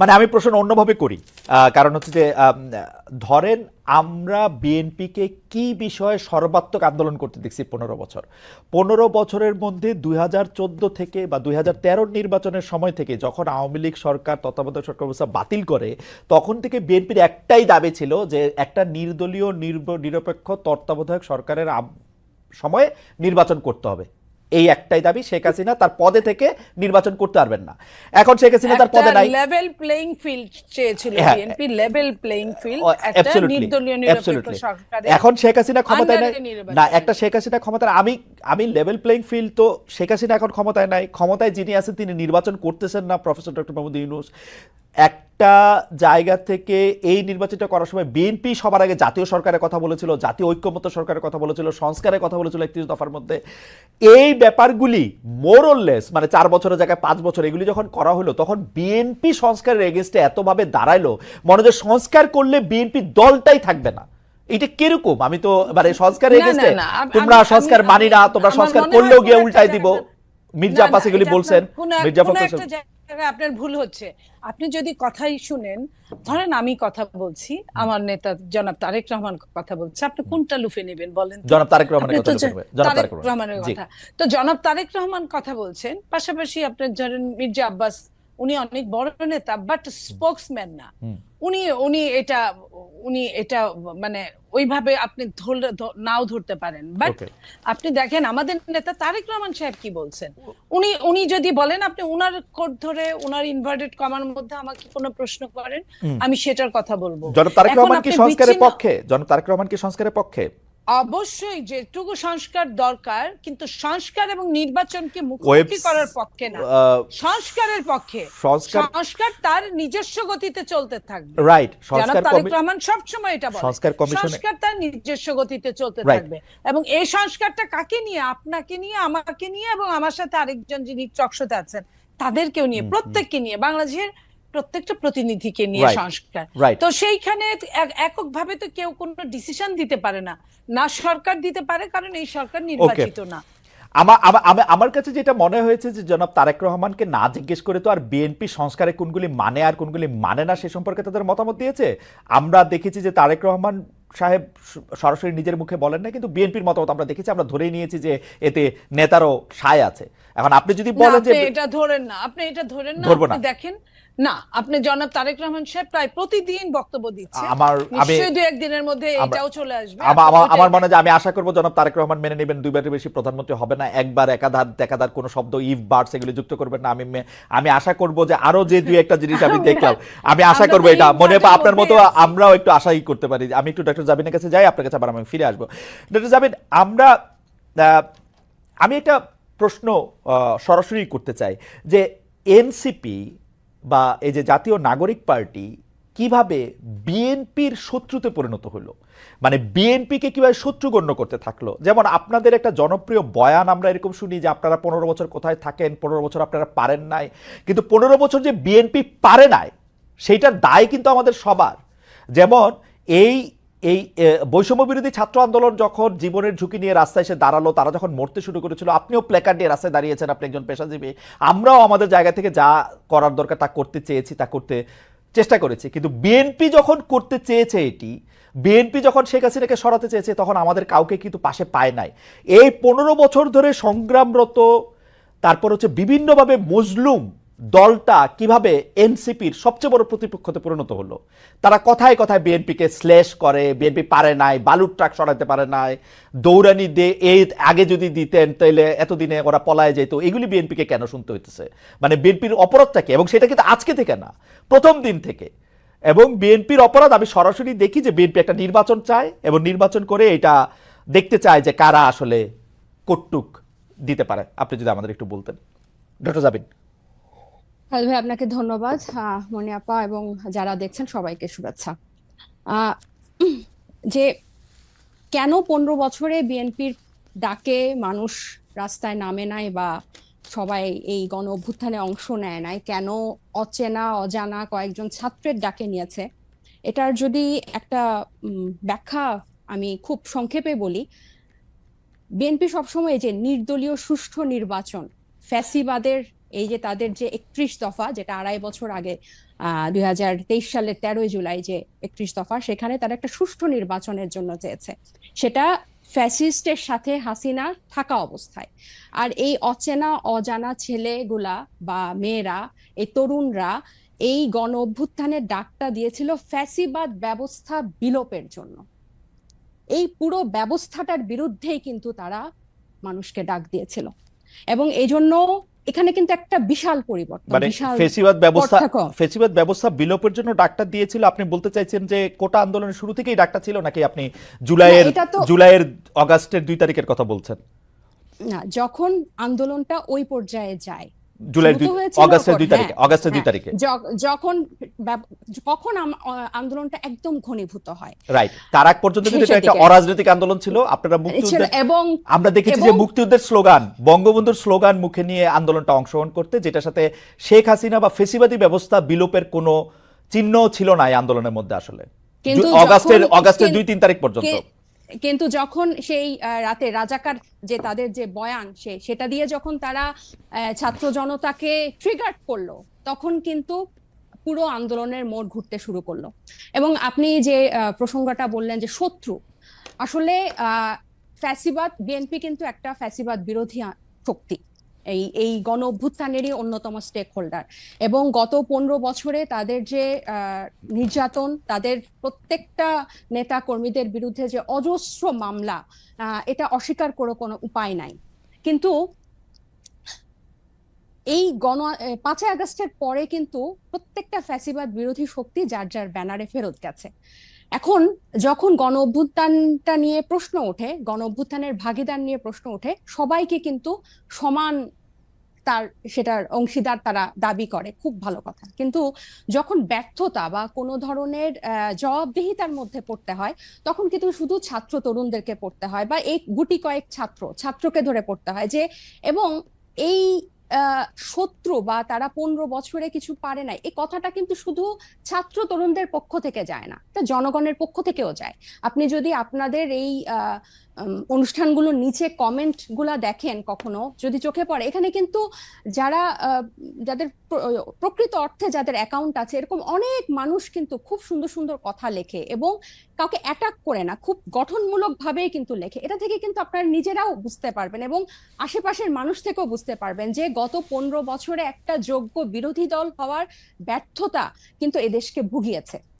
মানে আমি প্রশ্ন অন্যভাবে করি। কারণ হচ্ছে যে ধরেন আমরা বিএনপিকে কি বিষয়ে সর্বাত্মক আন্দোলন করতে দেখছি পনেরো বছর? পনেরো বছরের মধ্যে দুই হাজার চোদ্দ থেকে বা দুই নির্বাচনের সময় থেকে যখন আওয়ামী লীগ সরকার, তত্ত্বাবধায়ক সরকার ব্যবস্থা বাতিল করে, তখন থেকে বিএনপির একটাই দাবি ছিল যে, একটা নির্দলীয় নিরপেক্ষ তত্ত্বাবধায়ক সরকারের সময়ে নির্বাচন করতে হবে। এই একটাই দাবি শেখ হাসিনা তার পদে থেকে নির্বাচন করতে পারবেন না। এখন শেখ হাসিনা তার পদে নাই। লেভেল প্লেইং ফিল্ড চেয়েছিল। বিএনপি লেভেল প্লেইং ফিল্ড একটা নির্দলীয় নিরপেক্ষ. সরকারের এখন শেখ হাসিনা ক্ষমতায় নাই। না একটা শেখ হাসিনা ক্ষমতায় আমি আমি লেভেল প্লেইং ফিল্ড তো শেখ হাসিনা এখন ক্ষমতায় নাই। ক্ষমতায় যিনি আছেন তিনি নির্বাচন করতেছেন না প্রফেসর ডক্টর মোহাম্মদ ইউনুস একটা জায়গা থেকে এই নির্বাচনটা করার সময় বিএনপি সবার আগে জাতীয় সরকারের কথা বলেছিল জাতীয় ঐক্যমত্য সরকারের কথা বলেছিল সংস্কারের কথা বলেছিল একত্রিশ দফার মধ্যে। এই ব্যাপারগুলি মোরললেস মানে চার বছরের জায়গায় পাঁচ বছর এগুলি যখন করা হলো তখন বিএনপি সংস্কারের এগেনস্টে এতভাবে দাঁড়াইলো মনে যে সংস্কার করলে বিএনপি দলটাই থাকবে না। এটা কীরকম? আমি তো মানে সংস্কার এগেনস্টে তোমরা সংস্কার মানি না তোমরা সংস্কার করলেও গিয়ে উল্টাই দিব। মির্জা না, আব্বাস এগুলি বলছেন মির্জা ফখরুল আপনার ভুল হচ্ছে। আপনি যদি কথাই শুনেন ধরেন আমি কথা বলছি আমার নেতা জনাব তারেক রহমান কথা বলছে আপনি কোনটা লুফে নেবেন বলেন জনাব তারেক রহমানের কথা তারেক রহমানের রহমান কথা। তো জনাব তারেক রহমান কথা বলছেন পাশাপাশি আপনার ধরেন মির্জা আব্বাস উনি অনেক বড় নেতা বাট স্পোক্সম্যান না। উনি উনি এটা উনি এটা মানে ওইভাবে আপনি ধরলে নাও ধরতে পারেন। বাট আপনি দেখেন আমাদের নেতা তারেক রহমান সাহেব কি বলছেন? উনি উনি যদি বলেন আপনি উনার কোড ধরে উনার ইনভার্টেড কমার মধ্যে আমাকে কোনো প্রশ্ন করেন আমি সেটার কথা বলব। জনাব তারেক রহমান কি সংস্কারের পক্ষে? জনাব তারেক রহমান কি সংস্কারের পক্ষে? অবশ্যই যেটুকু সংস্কার দরকার কিন্তু সংস্কার এবং নির্বাচনকে মুখোমুখি করার পক্ষে না। সংস্কারের পক্ষে। সংস্কার তার নিজস্ব গতিতে চলতে থাকবে। রাইট সংস্কার তারেক রহমান সবসময় এটা বলে। সংস্কার কমিশনে- সংস্কার তার নিজস্ব গতিতে চলতে থাকবে। এবং এই সংস্কারটা কাকে নিয়ে আপনাকে নিয়ে আমাকে নিয়ে এবং আমার সাথে আরেকজন যিনি চকশোতে আছেন তাদেরকেও নিয়ে প্রত্যেককে নিয়ে। বাংলাদেশের প্রত্যেকটা প্রতিনিধিকে নিয়ে সংস্কার। তো সেইখানে এক- এককভাবে তো কেউ কোনো ডিসিশন দিতে পারে না। না সরকার দিতে পারে কারণ এই সরকার নির্বাচিত না। আমার আমার- আমার- আমার কাছে যেটা মনে হয়েছে যে জনাব তারেক রহমানকে না জিজ্ঞেস করে তো আর বিএনপি সংস্কারে কোনগুলি মানে আর কোনগুলি মানে না সে সম্পর্কে তাদের মতামত দিয়েছে? আমরা দেখেছি যে তারেক রহমান সাহেব সরাসরি নিজের মুখে বলেন না কিন্তু বিএনপির মতামত আমরা দেখেছি আমরা ধরেই নিয়েছি যে এতে নেতারও সায় আছে। এখন আপনি যদি বলেন যে এটা ধরেন না আপনি এটা ধরেন না আপনি। দেখেন না আপনি জনাব তারেক রহমান সাহেব প্রায় প্রতিদিন বক্তব্য দিচ্ছে। আমার আমি নিশ্চয়ই দু একদিনের মধ্যে এটাও চলে আসবে। আমার আমার- মনে হয় যে আমি আশা করব জনাব তারেক রহমান মেনে নেবেন দুইবারের বেশি প্রধানমন্ত্রী হবে না একবার একাধার একাধার কোনো শব্দ ইফ বার্ডস এগুলি যুক্ত করবেন না আমি আমি আশা করব যে আরও যে দুই একটা জিনিস আমি দেখলাম আমি আশা করব এটা। মনে হয় আপনার মতো আমরাও একটু আশাই করতে পারি। আমি একটু ডক্টর জাবিনের কাছে যাই আপনার কাছে আবার আমি ফিরে আসব। ডক্টর জাবিন আমরা আহ, আমি একটা প্রশ্ন সরাসরি করতে চাই যে এনসিপি বা এই যে জাতীয় নাগরিক পার্টি কীভাবে বিএনপির শত্রুতে পরিণত হলো? মানে বিএনপিকে কীভাবে শত্রু গণ্য করতে থাকল? যেমন আপনাদের একটা জনপ্রিয় বয়ান আমরা এরকম শুনি যে আপনারা পনেরো বছর কোথায় থাকেন, পনেরো বছর আপনারা পারেন নাই। কিন্তু পনেরো বছর যে বিএনপি পারে নাই, সেইটার দায় কিন্তু আমাদের সবার। যেমন এই এই বৈষম্য বিরোধী ছাত্র আন্দোলন যখন জীবনের ঝুঁকি নিয়ে রাস্তায় এসে দাঁড়াল, তারা যখন মরতে শুরু করেছিল, আপনিও প্ল্যাকার্ড নিয়ে রাস্তায় দাঁড়িয়েছেন, আপনি একজন পেশাজীবী। আমরাও আমাদের জায়গা থেকে যা করার দরকার তা করতে চেয়েছি, তা করতে চেষ্টা করেছি। কিন্তু বিএনপি যখন করতে চেয়েছে এটি বিএনপি যখন শেখ হাসিনাকে সরাতে চেয়েছে, তখন আমাদের কাউকে কিন্তু পাশে পায় নাই। এই পনেরো বছর ধরে সংগ্রামরত, তারপর হচ্ছে বিভিন্নভাবে মজলুম দলটা কীভাবে এনসিপির সবচেয়ে বড় প্রতিপক্ষতে পরিণত হলো? তারা কথায় কথায় বিএনপিকে স্ল্যাশ করে, বিএনপি পারে নাই, বালুর ট্রাক সরাতে পারে নাই, দৌড়ানি দে, এই আগে যদি দিতেন তাহলে এতদিনে ওরা পলায় যেত এগুলি বিএনপিকে কেন শুনতে হইতেছে? মানে বিএনপির অপরাধটা কি? এবং সেটা কিন্তু আজকে থেকে না, প্রথম দিন থেকে। এবং বিএনপির অপরাধ আমি সরাসরি দেখি যে বিএনপি একটা নির্বাচন চায় এবং নির্বাচন করে এটা দেখতে চায় যে কারা আসলে কটুক দিতে পারে। আপনি যদি আমাদের একটু বলতেন। ডক্টর জাবিন। হাল ভাই, আপনাকে ধন্যবাদ মনি আপা এবং যারা দেখছেন সবাইকে শুভেচ্ছা। যে কেন পনেরো বছরে বিএনপির ডাকে মানুষ রাস্তায় নামে নাই বা সবাই এই গণ অভ্যুত্থানে অংশ নেয় নাই, কেন অচেনা, অজানা কয়েকজন ছাত্রের ডাকে নিয়েছে? এটার যদি একটা ব্যাখ্যা আমি খুব সংক্ষেপে বলি, বিএনপি সবসময় যে নির্দলীয় সুষ্ঠু নির্বাচন, ফ্যাসিবাদের এই যে তাদের যে একত্রিশ দফা, যেটা আড়াই বছর আগে দুই হাজার তেইশ সালের তেরোই জুলাই যে একত্রিশ দফা, সেখানে তারা একটা সুষ্ঠু নির্বাচনের জন্য চেয়েছে। সেটা ফ্যাসিস্টের সাথে হাসিনা থাকা অবস্থায়। আর এই অচেনা, অজানা ছেলেগুলা বা মেয়েরা, এই তরুণরা এই গণ অভ্যুত্থানের ডাকটা দিয়েছিল ফ্যাসিবাদ ব্যবস্থা বিলোপের জন্য। এই পুরো ব্যবস্থাটার বিরুদ্ধেই কিন্তু তারা মানুষকে ডাক দিয়েছিল। এবং এই জন্য এখানে কিন্তু একটা বিশাল পরিবর্তন মানে বিশাল ফেসিবাদ ব্যবস্থা। ফেসিবাদ ব্যবস্থা বিলোপের জন্য ডাক্তার দিয়েছিল আপনি বলতে চাইছেন যে কোটা আন্দোলনের শুরু থেকেই ডাক্তার ছিল নাকি আপনি জুলাইয়ের জুলাইয়ের অগাস্টের দুই তারিখের কথা বলছেন না যখন আন্দোলনটা ওই পর্যায়ে যায় দুই অগাস্টের দুই তারিখে হ্যাঁ, অগাস্টের দুই হ্যাঁ। তারিখে। যখন কখন আন্দোলনটা একদম ঘনীভূত হয়। রাইট তার আগ পর্যন্ত কিন্তু এটা একটা অরাজনৈতিক আন্দোলন ছিল। আপনারা ছিল মুক্তিযুদ্ধের এবং আমরা দেখেছি যে মুক্তিযুদ্ধের স্লোগান বঙ্গবন্ধুর স্লোগান মুখে নিয়ে আন্দোলনটা অংশগ্রহণ করতে যেটার সাথে শেখ হাসিনা বা ফেসিবাদী ব্যবস্থা বিলোপের কোনো চিহ্ন ছিল না এই আন্দোলনের মধ্যে আসলে। কিন্তু অগাস্টের অগাস্টের দুই তিন তারিখ পর্যন্ত। কিন্তু যখন সেই রাতে রাজাকার যে তাদের যে বয়ান, সে, সেটা দিয়ে যখন তারা ছাত্র জনতাকে ট্রিগার করল, তখন কিন্তু পুরো আন্দোলনের মোড় ঘুরতে শুরু করল। এবং আপনি যে প্রসঙ্গটা বললেন যে শত্রু, আসলে ফ্যাসিবাদ, বিএনপি কিন্তু একটা ফ্যাসিবাদ বিরোধী শক্তি। এই এই গণ অভ্যুত্থানেরই অন্যতম স্টেক হোল্ডার এবং গত পনেরো বছরে তাদের যে নির্যাতন, তাদের প্রত্যেকটা নেতা কর্মীদের বিরুদ্ধে যে অজস্র মামলা এটা অস্বীকার করে কোনো উপায় নাই। কিন্তু এই গণ পাঁচই আগস্টের পরে কিন্তু প্রত্যেকটা ফ্যাসিবাদ বিরোধী শক্তি যার যার ব্যানারে ফেরত গেছে। এখন যখন গণ অভ্যুত্থানটা নিয়ে প্রশ্ন ওঠে, গণ অভ্যুত্থানের ভাগিদার নিয়ে প্রশ্ন ওঠে, সবাইকে কিন্তু সমান তার সেটার অংশীদার তারা দাবি করে। খুব ভালো কথা। কিন্তু যখন ব্যর্থতা বা কোনো ধরনের জবাবদিহিতার মধ্যে পড়তে হয়, তখন কিন্তু শুধু ছাত্র তরুণদেরকে পড়তে হয় বা এই গুটি কয়েক ছাত্র, ছাত্রকে ধরে পড়তে হয় যে, এবং এই শত্রু বা তারা পনেরো বছরে কিছু পারে নাই। এই কথাটা কিন্তু শুধু ছাত্র তরুণদের পক্ষ থেকে যায় না তা জনগণের পক্ষ থেকেও যায়। আপনি যদি আপনাদের এই অনুষ্ঠানগুলোর নিচে কমেন্টগুলা দেখেন কখনো, যদি চোখে পড়ে। এখানে কিন্তু যারা যাদের প্রকৃত অর্থে যাদের অ্যাকাউন্ট আছে, এরকম অনেক মানুষ কিন্তু খুব সুন্দর সুন্দর কথা লেখে এবং কাউকে অ্যাটাক করে না, খুব গঠনমূলক ভাবেই কিন্তু লেখে। এটা থেকে কিন্তু আপনারা নিজেরাও বুঝতে পারবেন এবং আশেপাশের মানুষ থেকেও বুঝতে পারবেন যে গত পনেরো বছরে একটা যোগ্য বিরোধী দল হওয়ার ব্যর্থতা কিন্তু এদেশকে ভুগিয়েছে।